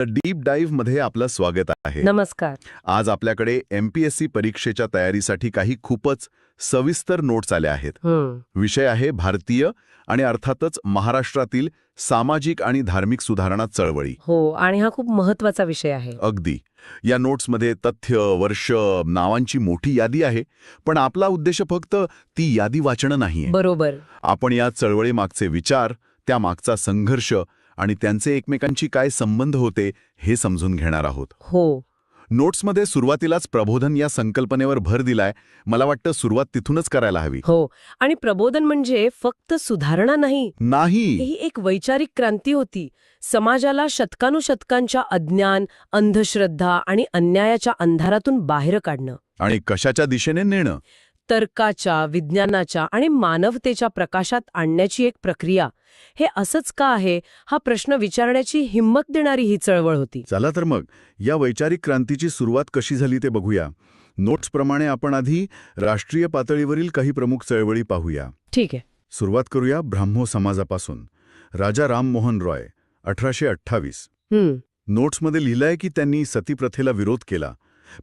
Deep डाईव्हमध्ये आपलं स्वागत आहे. नमस्कार. आज आपल्याकडे एमपीएससी परीक्षेच्या तयारीसाठी काही खूपच सविस्तर नोट्स आल्या आहेत. विषय आहे भारतीय आणि अर्थातच महाराष्ट्रातील सामाजिक आणि धार्मिक सुधारणा चळवळी. हो आणि हा खूप महत्त्वाचा विषय आहे. अगदी. या नोट्समध्ये तथ्य वर्ष नावांची मोठी यादी आहे पण आपला उद्देश फक्त ती यादी वाचणं नाहीये. बरोबर. आपण या चळवळीमागचे विचार त्यामागचा संघर्ष आणि त्यांचे एकमेकांची काय संबंध होते हे समजून घेणार आहोत. हो. नोट्समध्ये सुरुवातीलाच प्रबोधन या संकल्पनेवर भर दिलाय. मला वाटतं सुरुवात तिथूनच करायला हवी. हो. आणि प्रबोधन म्हणजे फक्त सुधारणा नाही. नाही. ही एक वैचारिक क्रांती होती. समाजाला शतकानुशतकांच्या अज्ञान अंधश्रद्धा आणि अन्यायाच्या अंधारातून बाहेर काढणं. आणि कशाच्या दिशेने नेणं? तर्काच्या विज्ञानाच्या आणि मानवतेच्या प्रकाशात आणण्याची एक प्रक्रिया. हे असंच का आहे? हा प्रश्न विचारण्याची हिंमत देणारी ही चळवळ होती. चला तर मग या वैचारिक क्रांतीची सुरुवात कशी झाली ते बघूया. नोट्सप्रमाणे आपण आधी राष्ट्रीय पातळीवरील काही प्रमुख चळवळी पाहूया. ठीक आहे. सुरुवात करूया ब्राह्मो समाजापासून. राजा राममोहन रॉय अठराशे अठ्ठावीस. नोट्समध्ये लिहिलंय की त्यांनी सतीप्रथेला विरोध केला.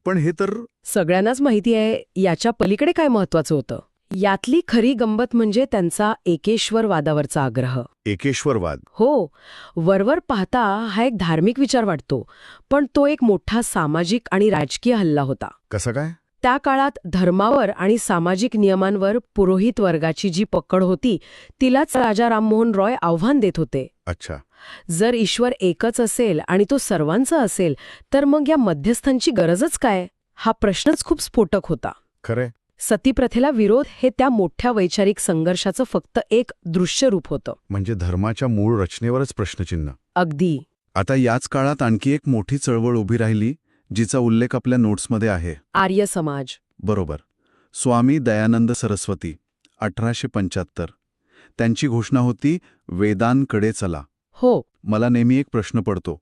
पण हे तर सगळ्यांनाच माहिती आहे याच्या पलीकडे काय महत्वाचं होतं? यातली खरी गंमत म्हणजे त्यांचा एकेश्वरवादावरचा आग्रह. एकेश्वरवाद. हो वरवर पाहता हा एक धार्मिक विचार वाटतो पण तो एक मोठा सामाजिक आणि राजकीय हल्ला होता. कसं काय? त्या काळात धर्मावर आणि सामाजिक नियमांवर पुरोहित वर्गाची जी पकड होती तिलाच राजा राममोहन रॉय आव्हान देत होते. अच्छा. जर ईश्वर एकच असेल आणि तो सर्वांचा असेल तर मग या मध्यस्थांची गरजच काय? हा प्रश्नच खूप स्फोटक होता. खरंय. सतीप्रथेला विरोध हे त्या मोठ्या वैचारिक संघर्षाचं फक्त एक दृश्य रूप होतं. म्हणजे धर्माच्या मूळ रचनेवरच प्रश्नचिन्ह. अगदी. आता याच काळात आणखी एक मोठी चळवळ उभी राहिली जिचा उल्लेख आपल्या नोट्समध्ये आहे. आर्य समाज. बरोबर. स्वामी दयानंद सरस्वती अठराशे पंच्याहत्तर. त्यांची घोषणा होती वेदांकडे चला. हो. मला नेहमी एक प्रश्न पडतो.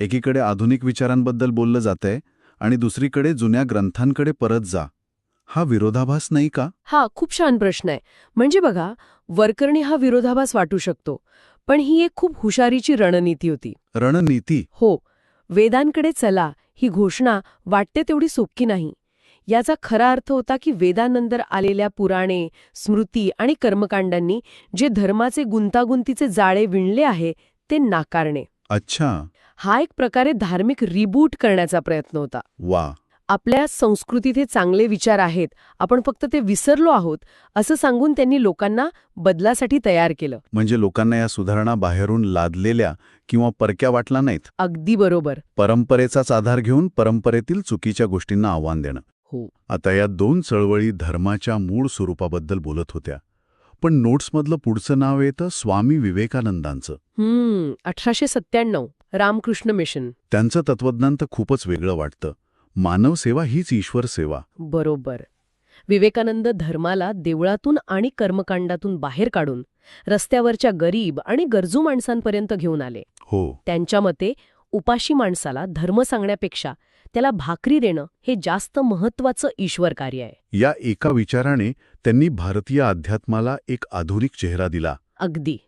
एकीकडे आधुनिक विचारांबद्दल बोललं जातंय आणि दुसरीकडे जुन्या ग्रंथांकडे परत जा. हा विरोधाभास नाही का? हा खूप छान प्रश्न आहे. म्हणजे बघा वरकरणी हा विरोधाभास वाटू शकतो पण ही एक खूप हुशारीची रणनीती होती. रणनीती? हो. वेदांकडे चला ही घोषणा वाटते तेवढी सोपी नाही. याचा खरा अर्थ होता की वेदानंतर आलेल्या पुराणे स्मृती आणि कर्मकांडांनी जे धर्माचे गुंतागुंतीचे जाळे विणले आहे ते नाकारणे. अच्छा. हा एक प्रकारे धार्मिक रिबूट करण्याचा प्रयत्न होता. वा. आपल्या संस्कृतीत हे चांगले विचार आहेत आपण फक्त ते विसरलो आहोत असं सांगून त्यांनी लोकांना बदलासाठी तयार केलं. म्हणजे लोकांना या सुधारणा बाहेरून लादलेल्या किंवा परक्या वाटला नाहीत? अगदी बरोबर. परंपरेचाच आधार घेऊन परंपरेतील चुकीच्या गोष्टींना आव्हान देणं. हो. आता या दोन चळवळी धर्माच्या मूळ स्वरूपाबद्दल बोलत होत्या. पण नोट्समधलं पुढचं नाव येतं स्वामी विवेकानंदांचं. हम्म अठराशे सत्त्याण्णव रामकृष्ण मिशन. त्यांचं तत्वज्ञान तर खूपच वेगळं वाटतं. मानवसेवा हीच ईश्वर सेवा. बरोबर. विवेकानंद धर्माला देवळातून आणि कर्मकांडातून बाहेर काढून रस्त्यावरच्या गरीब आणि गरजू माणसांपर्यंत घेऊन आले. हो. त्यांच्या मते उपाशी माणसाला धर्म सांगण्यापेक्षा त्याला भाकरी देणं हे जास्त महत्वाचं ईश्वर कार्य आहे. या एका विचाराने त्यांनी भारतीय अध्यात्माला एक आधुनिक चेहरा दिला. अगदी.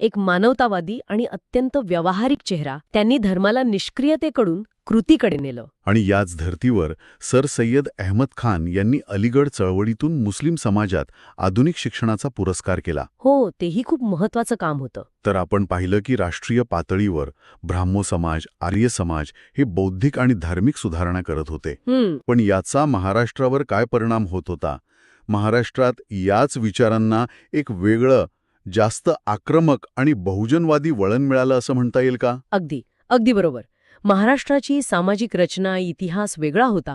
एक मानवतावादी आणि अत्यंत व्यावहारिक चेहरा त्यांनी धर्माला निष्क्रियतेकडून कृतीकडे नेलं. आणि याच धर्तीवर सर सय्यद अहमद खान यांनी अलीगड चळवळीतून मुस्लिम समाजात आधुनिक शिक्षणाचा पुरस्कार केला. हो तेही खूप महत्वाचं काम होतं. तर आपण पाहिलं की राष्ट्रीय पातळीवर ब्राह्मो समाज आर्य समाज हे बौद्धिक आणि धार्मिक सुधारणा करत होते. पण याचा महाराष्ट्रावर काय परिणाम होत होता? महाराष्ट्रात याच विचारांना एक वेगळं जास्त आक्रमक आणि बहुजनवादी वळण मिळालं असं म्हणता येईल का? अगदी अगदी बरोबर. महाराष्ट्राची सामाजिक रचना इतिहास वेगळा होता.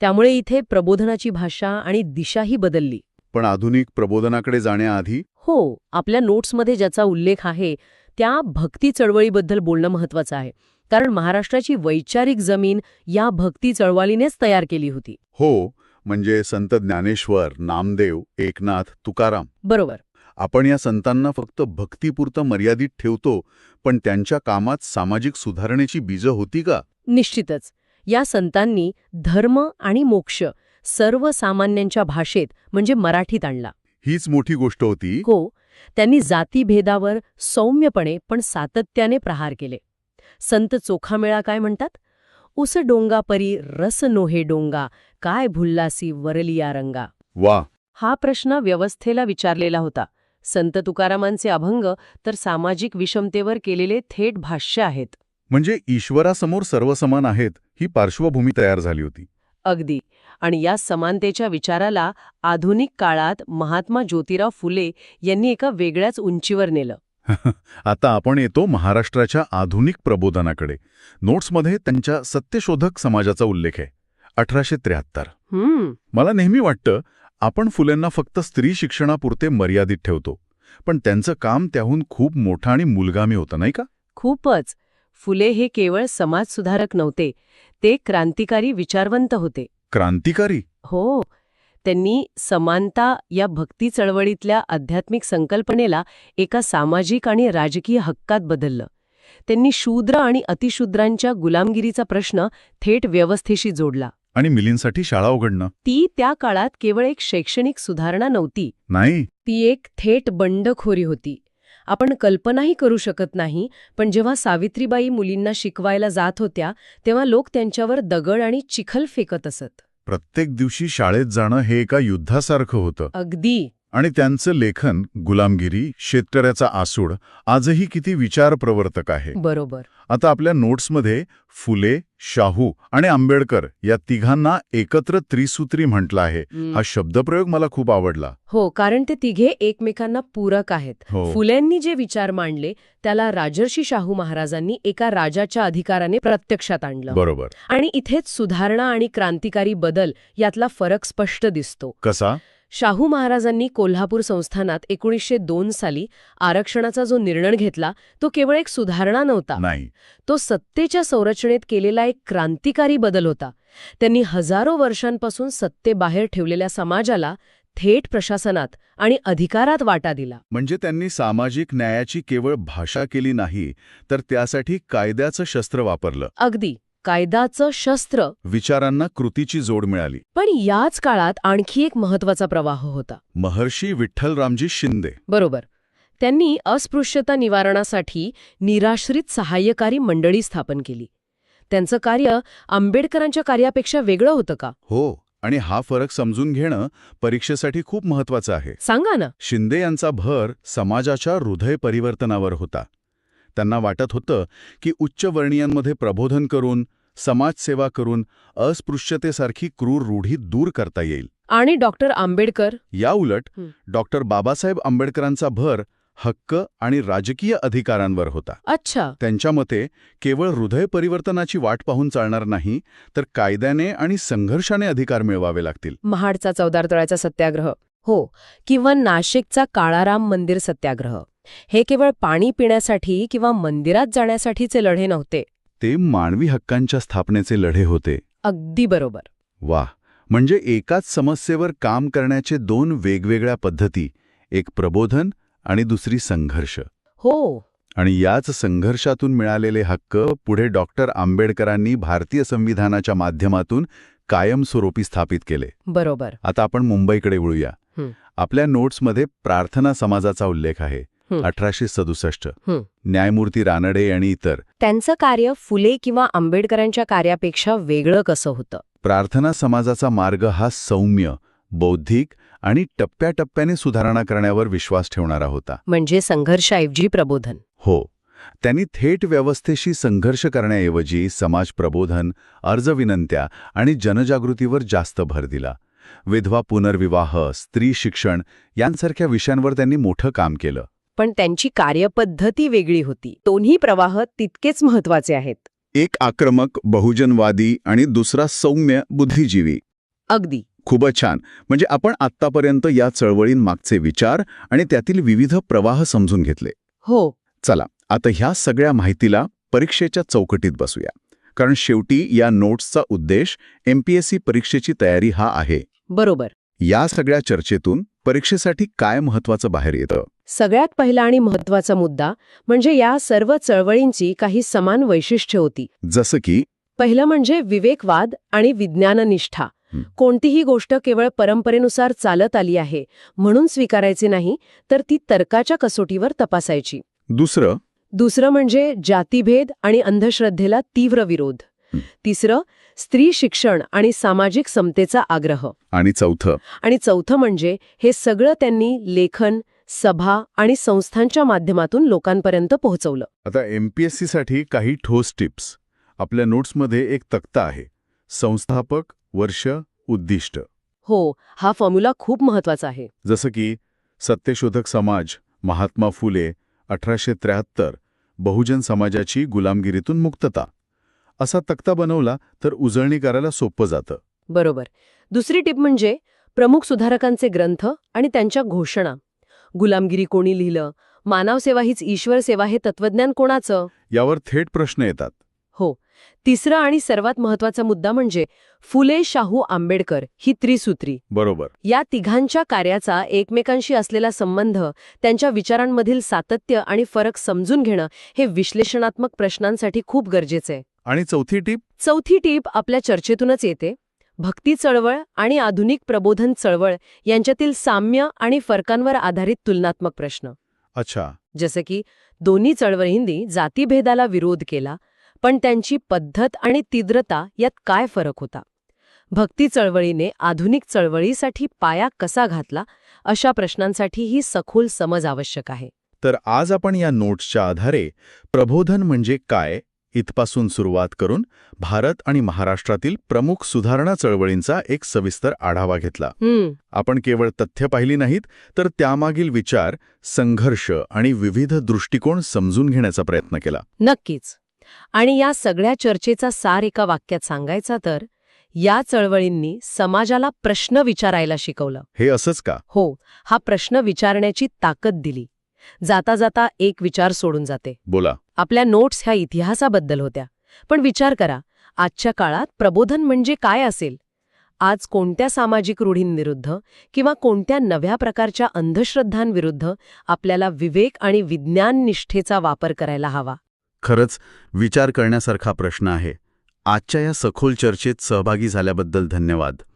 त्यामुळे इथे प्रबोधनाची भाषा आणि दिशाही बदलली. पण आधुनिक प्रबोधनाकडे जाण्याआधी? हो आपल्या नोट्समध्ये ज्याचा उल्लेख आहे त्या भक्ती चळवळीबद्दल बोलणं महत्वाचं आहे. कारण महाराष्ट्राची वैचारिक जमीन या भक्ती चळवळीनेच तयार केली होती. हो म्हणजे संत ज्ञानेश्वर नामदेव एकनाथ तुकाराम. बरोबर. आपण या संतांना फक्त भक्तीपुरतं मर्यादित ठेवतो पण त्यांच्या कामात सामाजिक सुधारणेची बीजं होती का? निश्चितच. या संतांनी धर्म आणि मोक्ष सर्वसामान्यांच्या भाषेत म्हणजे मराठीत आणला. हीच मोठी गोष्ट होती. हो त्यांनी जातीभेदावर सौम्यपणे पण सातत्याने प्रहार केले. संत चोखामेळा काय म्हणतात? उस डोंगा परी रस नोहे डोंगा काय भुल्लासी वरलिया रंगा. वा. हा प्रश्न व्यवस्थेला विचारलेला होता. संत तुकारामांचे अभंग तर सामाजिक विषमतेवर केलेले थेट भाष्य आहेत. म्हणजे ईश्वरासमोर सर्व समान आहेत ही पार्श्वभूमी तयार झाली होती. अगदी. आणि या समानतेच्या विचाराला आधुनिक काळात महात्मा ज्योतिराव फुले यांनी एका वेगळ्याच उंचीवर नेलं. आता आपण येतो महाराष्ट्राच्या आधुनिक प्रबोधनाकडे. नोट्समध्ये त्यांच्या सत्यशोधक समाजाचा उल्लेख आहे. अठराशे त्र्याहत्तर. मला नेहमी वाटतं आपण फुलेंना फक्त स्त्री शिक्षणापुरते मर्यादित ठेवतो. पण त्यांचं काम त्याहून खूप मोठं आणि मुलगामी होतं नाही का? खूपच. फुले हे केवळ समाजसुधारक नव्हते ते क्रांतिकारी विचारवंत होते. क्रांतिकारी? हो. त्यांनी समानता या भक्ती चळवळीतल्या आध्यात्मिक संकल्पनेला एका सामाजिक आणि राजकीय हक्कात बदललं. त्यांनी शूद्र आणि अतिशूद्रांच्या गुलामगिरीचा प्रश्न थेट व्यवस्थेशी जोडला. आणि मिलींसाठी शाळा उघडणं. ती त्या काळात केवळ एक शैक्षणिक सुधारणा नव्हती. नाही. ती एक थेट बंडखोरी होती. आपण कल्पनाही करू शकत नाही पण जेव्हा सावित्रीबाई मुलींना शिकवायला जात होत्या तेव्हा लोक त्यांच्यावर दगड आणि चिखल फेकत असत. प्रत्येक दिवशी शाळेत जाणं हे एका युद्धासारखं होतं. अगदी. आणि त्यांचं लेखन गुलामगिरी शेतकऱ्याचा आसूड आजही किती विचारप्रवर्तक आहे. बरोबर. आता आपल्या नोट्समध्ये फुले शाहू आणि आंबेडकर या तिघांना एकत्र त्रिसूत्री म्हटलं आहे. हा शब्दप्रयोग मला खूप आवडला. हो कारण ते तिघे एकमेकांना पूरक आहेत. हो. फुलेंनी जे विचार मांडले त्याला राजर्षी शाहू महाराजांनी एका राजाच्या अधिकाराने प्रत्यक्षात आणलं. बरोबर. आणि इथेच सुधारणा आणि क्रांतिकारी बदल यातला फरक स्पष्ट दिसतो. कसा? शाहू महाराजांनी कोल्हापूर संस्थानात एकोणीसशे दोन साली आरक्षणाचा जो निर्णय घेतला तो केवळ एक सुधारणा नव्हता. नाही. तो सत्तेच्या संरचनेत केलेला एक क्रांतिकारी बदल होता. त्यांनी हजारो वर्षांपासून सत्तेबाहेर ठेवलेल्या समाजाला थेट प्रशासनात आणि अधिकारात वाटा दिला. म्हणजे त्यांनी सामाजिक न्यायाची केवळ भाषा केली नाही तर त्यासाठी कायद्याचं शस्त्र वापरलं. अगदी. कायदाचं शस्त्र. विचारांना कृतीची जोड मिळाली. पण याच काळात आणखी एक महत्त्वाचा प्रवाह होता. महर्षी विठ्ठलरामजी शिंदे. बरोबर. त्यांनी अस्पृश्यता निवारणासाठी निराश्रित सहाय्यकारी मंडळी स्थापन केली. त्यांचं कार्य आंबेडकरांच्या कार्यापेक्षा वेगळं होतं का? हो आणि हा फरक समजून घेणं परीक्षेसाठी खूप महत्वाचं आहे. सांगा ना. शिंदे यांचा भर समाजाच्या हृदय परिवर्तनावर होता. त्यांना वाटत होतं की उच्चवर्णीयांमध्ये प्रबोधन करून समाजसेवा करून अस्पृश्यतेसारखी क्रूर रूढी दूर करता येईल. आणि डॉक्टर आंबेडकर? या उलट. डॉक्टर बाबासाहेब आंबेडकरांचा भर हक्क आणि राजकीय अधिकारांवर होता. अच्छा. त्यांच्या मते केवळ हृदय परिवर्तनाची वाट पाहून चालणार नाही तर कायद्याने आणि संघर्षाने अधिकार मिळवावे लागतील. महाडचा चौदार तळ्याचा सत्याग्रह. हो किंवा नाशिकचा काळाराम मंदिर सत्याग्रह. हे केवळ पाणी पिण्यासाठी किंवा मंदिरात जाण्यासाठीचे लढे नव्हते. ते मानवी हक्कांच्या स्थापनेचे लढे होते. अगदी बरोबर. वाह! म्हणजे एकाच समस्येवर काम करण्याचे दोन वेगवेगळ्या पद्धती एक प्रबोधन आणि दुसरी संघर्ष. हो. आणि याच संघर्षातून मिळालेले हक्क पुढे डॉक्टर आंबेडकरांनी भारतीय संविधानाच्या माध्यमातून कायमस्वरूपी स्थापित केले. बरोबर. आता आपण मुंबईकडे वळूया. आपल्या नोट्समध्ये प्रार्थना समाजाचा उल्लेख आहे. अठराशे सदुसष्ट. न्यायमूर्ती रानडे आणि इतर. त्यांचं कार्य फुले किंवा आंबेडकरांच्या कार्यापेक्षा वेगळं कसं होतं? प्रार्थना समाजाचा मार्ग हा सौम्य बौद्धिक आणि टप्प्याटप्प्याने सुधारणा करण्यावर विश्वास ठेवणारा होता. म्हणजे संघर्षाऐवजी प्रबोधन. हो. त्यांनी थेट व्यवस्थेशी संघर्ष करण्याऐवजी समाज प्रबोधन अर्जविनंत्या आणि जनजागृतीवर जास्त भर दिला. विधवा पुनर्विवाह स्त्री शिक्षण यांसारख्या विषयांवर त्यांनी मोठं काम केलं. पण त्यांची कार्यपद्धती वेगळी होती. दोन्ही प्रवाह तितकेच महत्त्वाचे आहेत. एक आक्रमक बहुजनवादी आणि दुसरा सौम्य बुद्धिजीवी. अगदी. खूपच छान. म्हणजे आपण आत्तापर्यंत या चळवळींमागचे विचार आणि त्यातील विविध प्रवाह समजून घेतले. हो. चला आता ह्या सगळ्या माहितीला परीक्षेच्या चौकटीत बसूया. कारण शेवटी या नोट्सचा उद्देश एमपीएससी परीक्षेची तयारी हा आहे. बरोबर. या सगळ्या चर्चेतून परीक्षेसाठी काय महत्वाचं बाहेर येतं? सगळ्यात पहिला आणि महत्त्वाचा मुद्दा म्हणजे या सर्व चळवळींची काही समान वैशिष्ट्ये होती. जसं की? पहिलं म्हणजे विवेकवाद आणि विज्ञाननिष्ठा. कोणतीही गोष्ट केवळ परंपरेनुसार चालत आली आहे म्हणून स्वीकारायची नाही तर ती तर्काच्या कसोटीवर तपासायची. दुसरं? दुसरं म्हणजे जातीभेद आणि अंधश्रद्धेला तीव्र विरोध. तिसरं स्त्री शिक्षण आणि सामाजिक समतेचा आग्रह. आणि चौथं. आणि चौथं म्हणजे हे सगळं त्यांनी लेखन सभा आणि संस्थांच्या माध्यमातून लोकांपर्यंत पोहोचवलं. आता एमपीएससी साठी काही ठोस टिप्स. आपल्या नोट्समध्ये एक तक्ता आहे. संस्थापक वर्ष उद्दिष्ट. हो हा फॉर्म्युला खूप महत्त्वाचा आहे. जसं की सत्यशोधक समाज महात्मा फुले अठराशे त्र्याहत्तर बहुजन समाजाची गुलामगिरीतून मुक्तता. असा तक्ता बनवला तर उजळणी करायला सोपं जातं. बरोबर. दुसरी टिप म्हणजे प्रमुख सुधारकांचे ग्रंथ आणि त्यांच्या घोषणा. गुलामगिरी कोणी लिहिलं? मानवसेवा हीच ईश्वर सेवा हे तत्वज्ञान कोणाचं? यावर थेट प्रश्न येतात. हो. तिसरा आणि सर्वात महत्त्वाचा मुद्दा म्हणजे फुले शाहू आंबेडकर ही त्रिसूत्री. बरोबर. या तिघांच्या कार्याचा एकमेकांशी असलेला संबंध त्यांच्या विचारांमधील सातत्य आणि फरक समजून घेणं हे विश्लेषणात्मक प्रश्नांसाठी खूप गरजेचं आहे. आणि चौथी टीप? चौथी टीप आपल्या चर्चेतूनच येते. भक्ती चळवळ आणि आधुनिक प्रबोधन चळवळ यांच्यातील साम्य आणि फरकांवर आधारित तुलनात्मक प्रश्न. अच्छा. जसं की दोन्ही चळवळींनी जातीभेदाला विरोध केला पण त्यांची पद्धत आणि तीव्रता यात काय फरक होता? भक्ती चळवळीने आधुनिक चळवळीसाठी पाया कसा घातला? अशा प्रश्नांसाठी ही सखोल समज आवश्यक आहे. तर आज आपण या नोट्सच्या आधारे प्रबोधन म्हणजे काय इथपासून सुरुवात करून भारत आणि महाराष्ट्रातील प्रमुख सुधारणा चळवळींचा एक सविस्तर आढावा घेतला. आपण केवळ तथ्य पाहिली नाहीत तर त्यामागील विचार संघर्ष आणि विविध दृष्टिकोन समजून घेण्याचा प्रयत्न केला. नक्कीच. आणि या सगळ्या चर्चेचा सार एका वाक्यात सांगायचा तर या चळवळींनी समाजाला प्रश्न विचारायला शिकवलं. हे असंच का? हो हा प्रश्न विचारण्याची ताकद दिली. जाता जाता एक विचार सोडून जाते. बोला. आपल्या नोट्स ह्या इतिहासाबद्दल होत्या. पण विचार करा आजच्या काळात प्रबोधन म्हणजे काय असेल? आज कोणत्या सामाजिक रूढींविरुद्ध किंवा कोणत्या नव्या प्रकारच्या अंधश्रद्धांविरुद्ध आपल्याला विवेक आणि विज्ञान निष्ठेचा वापर करायला हवा? खरंच विचार करण्यासारखा प्रश्न आहे. आजच्या या सखोल चर्चेत सहभागी झाल्याबद्दल धन्यवाद.